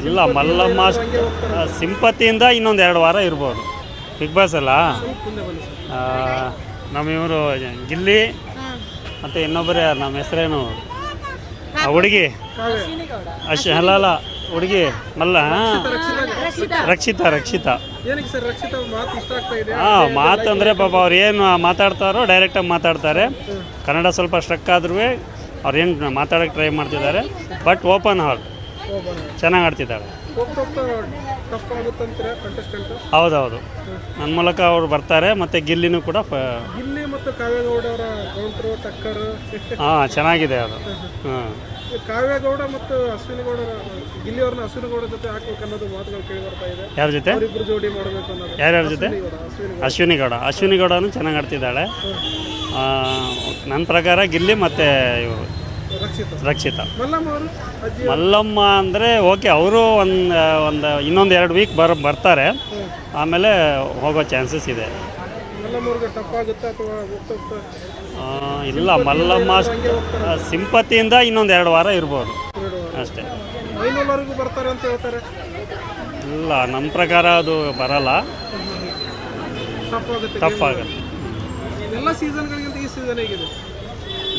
ಇಲ್ಲ ಮಲ್ಲಮ್ಮ ಸಿಂಪತಿಯಿಂದ ಇನ್ನೊಂದು ಎರಡು ವಾರ ಇರ್ಬೋದು. ಬಿಗ್ ಬಾಸ್ ಅಲ್ಲ? ನಮ್ಮ ಇವರು ಗಿಲ್ಲಿ ಮತ್ತು ಇನ್ನೊಬ್ಬರು ಯಾರು? ನಮ್ಮ ಹೆಸರೇನು? ಆ ಹುಡುಗಿ. ಅಶ್ ಅಲ್ಲ ಅಲ್ಲ ಹುಡುಗಿ. ಮಲ್ಲ ರಕ್ಷಿತಾ ರಕ್ಷಿತಾ. ಹಾಂ ಮಾತಂದರೆ ಪಾಪ ಅವ್ರು ಏನು ಮಾತಾಡ್ತಾರೋ ಡೈರೆಕ್ಟಾಗಿ ಮಾತಾಡ್ತಾರೆ. ಕನ್ನಡ ಸ್ವಲ್ಪ ಸ್ಟ್ರಕ್ ಆದ್ರೂ ಅವ್ರು ಏನು ಮಾತಾಡೋಕ್ಕೆ ಟ್ರೈ ಮಾಡ್ತಿದ್ದಾರೆ. ಬಟ್ ಓಪನ್ ಹಾರ್ಟ್ ಚೆನ್ನಾಗಿ ಆಡ್ತಿದ್ದಾಳೆ. ಹೌದೌದು. ನನ್ನ ಮೂಲಕ ಅವರು ಬರ್ತಾರೆ ಮತ್ತು ಗಿಲ್ಲಿನೂ ಕೂಡ ಗಿಲ್ಲಿ ಮತ್ತು ಕಾವ್ಯಗೌಡ ಅವರ ಕೌಂಟ್ರು ಟಕ್ಕರ್. ಹಾಂ ಚೆನ್ನಾಗಿದೆ ಅದು. ಹಾಂ. ಕಾವೇಗೌಡ ಮತ್ತು ಅಶ್ವಿನಗೌಡರ ಗಿಲ್ಲಿ ಅವ್ರನ್ನ ಅಶ್ವಿನಗೌಡ ಜೊತೆ ಹಾಕ್ಬೇಕು ಅನ್ನೋದು ಮಾತುಗಳು ಕೇಳಿ ಬರ್ತಾ ಇದೆ. ಯಾರ ಜೊತೆ? ಅವರಿಬ್ರು ಜೋಡಿ ಮಾಡಬೇಕು ಅನ್ನೋದು. ಯಾರ್ಯಾರ ಜೊತೆ? ಅಶ್ವಿನಿಗೌಡ ಅಶ್ವಿನಿ ಅಶ್ವಿನಿ ಗೌಡ ಅಶ್ವಿನಿ ಗೌಡನು ಚೆನ್ನಾಗಿ ಆಡ್ತಿದ್ದಾಳೆ. ನನ್ನ ಪ್ರಕಾರ ಗಿಲ್ಲಿ ಮತ್ತು ಇವರು. ರಕ್ಷಿತ. ಮಲ್ಲಮ್ಮ ಅಂದರೆ ಓಕೆ ಅವರು ಒಂದು ಒಂದು ಇನ್ನೊಂದು ಎರಡು ವೀಕ್ ಬರ್ ಬರ್ತಾರೆ. ಆಮೇಲೆ ಹೋಗೋ ಚಾನ್ಸಸ್ ಇದೆ. ಇಲ್ಲ ಮಲ್ಲಮ್ಮ ಸಿಂಪತಿಯಿಂದ ಇನ್ನೊಂದು ಎರಡು ವಾರ ಇರ್ಬೋದು. ಅಷ್ಟೇ. ಇಲ್ಲ ನಮ್ಮ ಪ್ರಕಾರ ಅದು ಬರಲ್ಲ. ಟಫ್ ಆಗುತ್ತೆ ಎಲ್ಲ ಸೀಸನ್ಗಳಿಗಿಂತ ಈ ಸೀಸನ್ ಹೇಗಿದೆ?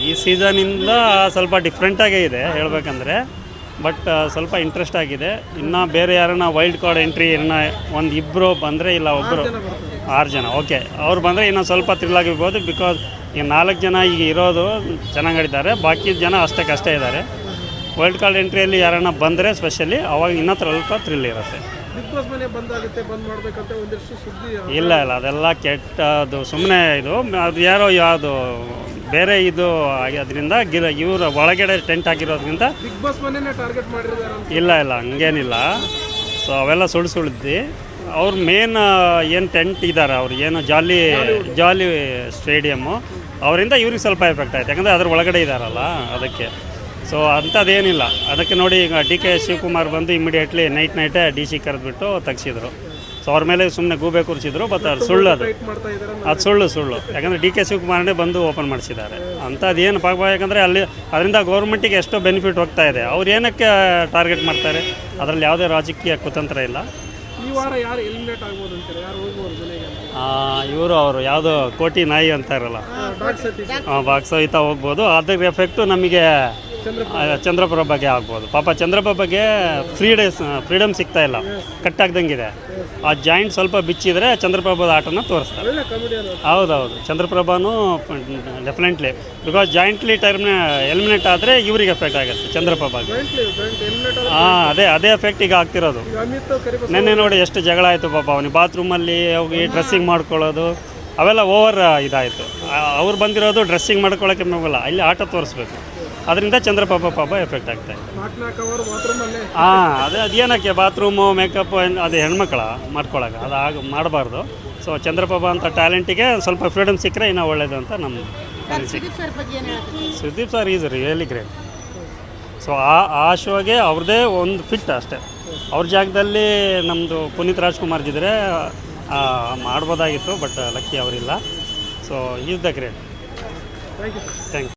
ಈ ಸೀಸನಿಂದ ಸ್ವಲ್ಪ ಡಿಫ್ರೆಂಟಾಗೇ ಇದೆ ಹೇಳಬೇಕಂದ್ರೆ ಬಟ್ ಸ್ವಲ್ಪ ಇಂಟ್ರೆಸ್ಟ್ ಆಗಿದೆ. ಇನ್ನು ಬೇರೆ ಯಾರನ್ನ ವೈಲ್ಡ್ ಕಾರ್ಡ್ ಎಂಟ್ರಿ ಇನ್ನು ಒಂದು ಇಬ್ಬರು ಬಂದರೆ ಇಲ್ಲ ಒಬ್ಬರು ಆರು ಜನ ಓಕೆ ಅವ್ರು ಬಂದರೆ ಇನ್ನೊಂದು ಸ್ವಲ್ಪ ಥ್ರಿಲ್ ಆಗಿರ್ಬೋದು ಬಿಕಾಸ್ ಈಗ ನಾಲ್ಕು ಜನ ಈಗ ಇರೋದು ಚೆನ್ನಾಗಿ ಆಡಿದ್ದಾರೆ ಬಾಕಿ ಜನ ಅಷ್ಟಕ್ಕಷ್ಟೇ ಇದ್ದಾರೆ. ವೈಲ್ಡ್ ಕಾರ್ಡ್ ಎಂಟ್ರಿಯಲ್ಲಿ ಯಾರನ್ನ ಬಂದರೆ ಸ್ಪೆಷಲಿ ಅವಾಗ ಇನ್ನೂ ಸ್ವಲ್ಪ ಥ್ರಿಲ್ ಇರುತ್ತೆ. ಇಲ್ಲ ಇಲ್ಲ ಅದೆಲ್ಲ ಕೆಟ್ಟದು ಸುಮ್ಮನೆ ಇದು. ಅದು ಯಾರೋ ಯಾವುದು ಬೇರೆ ಇದು ಅದರಿಂದ ಗಿರ ಇವರ ಒಳಗಡೆ ಟೆಂಟ್ ಹಾಕಿರೋದ್ರಿಂದ ಬಿಗ್ ಬಾಸ್ ಮನೆನೇ ಟಾರ್ಗೆಟ್ ಮಾಡಿದ್ದಾರೆ ಇಲ್ಲ ಇಲ್ಲ ಹಂಗೇನಿಲ್ಲ. ಸೊ ಅವೆಲ್ಲ ಸುಳ್ಳು ಸುಳಿದು ಅವ್ರ ಮೇನ್ ಏನು ಟೆಂಟ್ ಇದ್ದಾರೆ ಅವ್ರು ಏನು ಜಾಲಿ ಜಾಲಿ ಸ್ಟೇಡಿಯಮ್ಮು ಅವರಿಂದ ಇವ್ರಿಗೆ ಸ್ವಲ್ಪ ಎಫೆಕ್ಟ್ ಆಯ್ತು. ಯಾಕಂದರೆ ಅದ್ರ ಒಳಗಡೆ ಇದ್ದಾರಲ್ಲ ಅದಕ್ಕೆ. ಸೊ ಅಂಥದ್ದೇನಿಲ್ಲ. ಅದಕ್ಕೆ ನೋಡಿ ಈಗ ಡಿ ಕೆ ಶಿವಕುಮಾರ್ ಬಂದು ಇಮಿಡಿಯೇಟ್ಲಿ ನೈಟ್ ನೈಟೇ ಡಿ ಸಿ ಕರೆದ್ಬಿಟ್ಟು ತೆಗ್ಸಿದ್ರು. ಸೊ ಅವ್ರ ಮೇಲೆ ಸುಮ್ಮನೆ ಗೂಬೆ ಕೂರಿಸಿದ್ರು ಬಟ್ ಅದು ಸುಳ್ಳು ಅದು ಅದು ಸುಳ್ಳು ಸುಳ್ಳು. ಯಾಕಂದರೆ ಡಿ ಕೆ ಶಿವಕುಮಾರನೇ ಬಂದು ಓಪನ್ ಮಾಡಿಸಿದ್ದಾರೆ. ಅಂಥದ್ದು ಏನು ಪಾಪ ಯಾಕಂದರೆ ಅಲ್ಲಿ ಅದರಿಂದ ಗೌರ್ಮೆಂಟಿಗೆ ಎಷ್ಟೋ ಬೆನಿಫಿಟ್ ಹೋಗ್ತಾ ಇದೆ. ಅವ್ರು ಏನಕ್ಕೆ ಟಾರ್ಗೆಟ್ ಮಾಡ್ತಾರೆ? ಅದರಲ್ಲಿ ಯಾವುದೇ ರಾಜಕೀಯ ಕುತಂತ್ರ ಇಲ್ಲ. ಇವರು ಅವರು ಯಾವುದು ಕೋಟಿ ನಾಯಿ ಅಂತ ಇರಲ್ಲ. ಬಾಕ್ಸ್ ಸಹಿತ ಹೋಗ್ಬೋದು. ಅದಕ್ಕೆ ಎಫೆಕ್ಟು ನಮಗೆ ಆ, ಬಗ್ಗೆ ಆಗ್ಬೋದು. ಪಾಪ ಚಂದ್ರಪ್ರಭಗೆ ಫ್ರೀಡೇಸ್ ಫ್ರೀಡಮ್ ಸಿಗ್ತಾ ಇಲ್ಲ. ಕಟ್ ಆಗ್ದಂಗಿದೆ. ಆ ಜಾಯಿಂಟ್ ಸ್ವಲ್ಪ ಬಿಚ್ಚಿದ್ರೆ ಚಂದ್ರಪ್ರಭದ ಆಟನ ತೋರಿಸ್ತಾರೆ. ಹೌದೌದು. ಚಂದ್ರಪ್ರಭಾನು ಡೆಫಿನೆಟ್ಲಿ ಬಿಕಾಸ್ ಜಾಯಿಂಟ್ಲಿ ಟೈಮ್ನ ಎಲಿಮಿನೇಟ್ ಆದರೆ ಇವ್ರಿಗೆ ಎಫೆಕ್ಟ್ ಆಗುತ್ತೆ ಚಂದ್ರಪ್ರಭಾಗೆ ಹಾಂ ಅದೇ ಅದೇ ಎಫೆಕ್ಟ್ ಈಗ ಆಗ್ತಿರೋದು. ನಿನ್ನೆ ನೋಡಿ ಎಷ್ಟು ಜಗಳ ಆಯಿತು ಪಾಪ ಅವನಿಗೆ. ಬಾತ್ರೂಮಲ್ಲಿ ಹೋಗಿ ಡ್ರೆಸ್ಸಿಂಗ್ ಮಾಡ್ಕೊಳ್ಳೋದು. ಅವೆಲ್ಲ ಓವರ್ ಇದಾಯಿತು. ಅವ್ರು ಬಂದಿರೋದು ಡ್ರೆಸ್ಸಿಂಗ್ ಮಾಡ್ಕೊಳ್ಳೋಕೆ ಹೋಗಲ್ಲ ಇಲ್ಲಿ ಆಟ ತೋರಿಸ್ಬೇಕು. ಅದರಿಂದ ಚಂದ್ರಪಾಪ ಪಾಪ ಎಫೆಕ್ಟ್ ಆಗ್ತಾ ಇದೆ. ನಾಲ್ಕು ನಾಲ್ಕು ಅವರ್ ಬಾತ್ರೂಮ್ ಅಲ್ಲೇ. ಹಾಂ ಅದೇ ಅದೇನಕ್ಕೆ ಬಾತ್ರೂಮು ಮೇಕಪ್ ಅದು ಹೆಣ್ಮಕ್ಳ ಮಾಡ್ಕೊಳಕ್ಕೆ ಅದು ಆಗ ಮಾಡಬಾರ್ದು. ಸೊ ಚಂದ್ರಪಾಪ ಅಂತ ಟ್ಯಾಲೆಂಟಿಗೆ ಸ್ವಲ್ಪ ಫ್ರೀಡಮ್ ಸಿಕ್ಕರೆ ಇನ್ನೂ ಒಳ್ಳೇದು ಅಂತ ನಮ್ಮ ಅನಿಸಿಕೆ. Sudeep sir is really great so ಆ ಆ ಶೋಗೆ ಅವ್ರದ್ದೇ ಒಂದು ಫಿಟ್ ಅಷ್ಟೇ. ಅವ್ರ ಜಾಗದಲ್ಲಿ ನಮ್ಮದು ಪುನೀತ್ ರಾಜ್ಕುಮಾರ್ ಜಿದ್ರೆ ಮಾಡ್ಬೋದಾಗಿತ್ತು but lucky ಅವರಿಲ್ಲ. So is the great thank you thank you